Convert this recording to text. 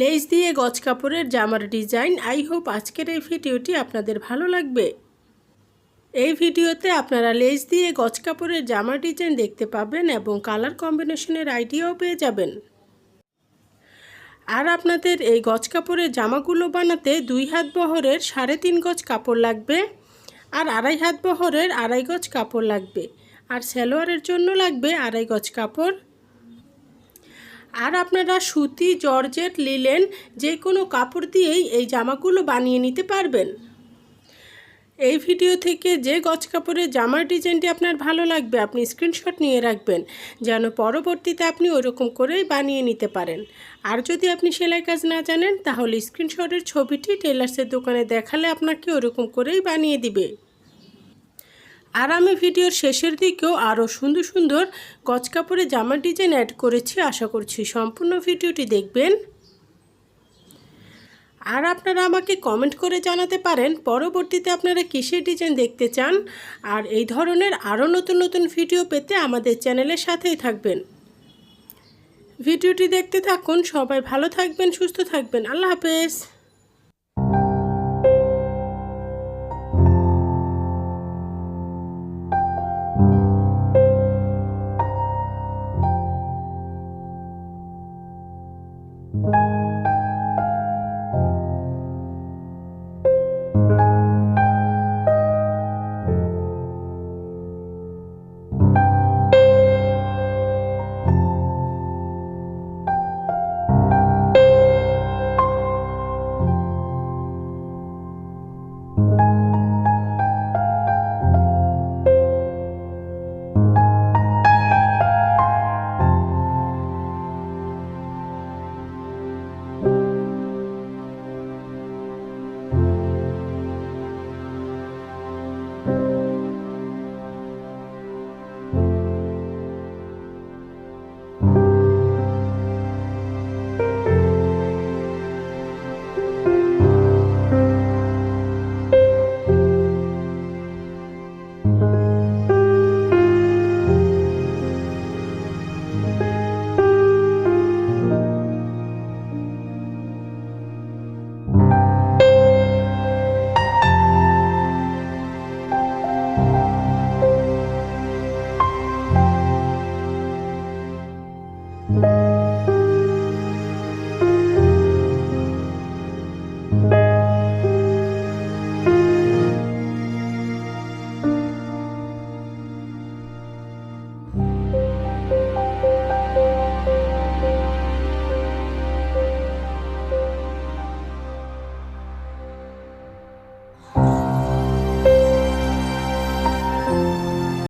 Less দিয়ে গজ কাপড়ের জামার ডিজাইন। আই হোপ আজকের এই ভিডিওটি আপনাদের ভালো লাগবে। এই ভিডিওতে আপনারা লেস দিয়ে গজ কাপড়ের জামার ডিজাইন দেখতে পাবেন এবং কালার কম্বিনেশনের আইডিয়াও পেয়ে যাবেন। আর আপনাদের এই গজ কাপড়ের জামাগুলো বানাতে দুই হাত বহরের সাড়ে তিন গজ কাপড় লাগবে আর আড়াই হাত বহরের আড়াই গজ কাপড় লাগবে। আর সালোয়ারের জন্য লাগবে আড়াই গজ কাপড়। আর আপনারা সুতি, জর্জেট, লিলেন যে কোনো কাপড় দিয়েই এই জামাগুলো বানিয়ে নিতে পারবেন। এই ভিডিও থেকে যে গজ কাপড়ের জামার ডিজাইনটি আপনার ভালো লাগবে, আপনি স্ক্রিনশট নিয়ে রাখবেন, যেন পরবর্তীতে আপনি ওরকম করেই বানিয়ে নিতে পারেন। আর যদি আপনি সেলাই কাজ না জানেন, তাহলে স্ক্রিনশটের ছবিটি টেলার্সের দোকানে দেখালে আপনাকে ওরকম করেই বানিয়ে দিবে। আর আমি ভিডিওর শেষের দিকেও আরও সুন্দর সুন্দর গজ কাপড়ে জামার ডিজাইন অ্যাড করেছি, আশা করছি সম্পূর্ণ ভিডিওটি দেখবেন। আর আপনারা আমাকে কমেন্ট করে জানাতে পারেন, পরবর্তীতে আপনারা কিসের ডিজাইন দেখতে চান, আর এই ধরনের আরও নতুন নতুন ভিডিও পেতে আমাদের চ্যানেলের সাথেই থাকবেন। ভিডিওটি দেখতে থাকুন, সবাই ভালো থাকবেন, সুস্থ থাকবেন, আল্লাহ হাফেজ।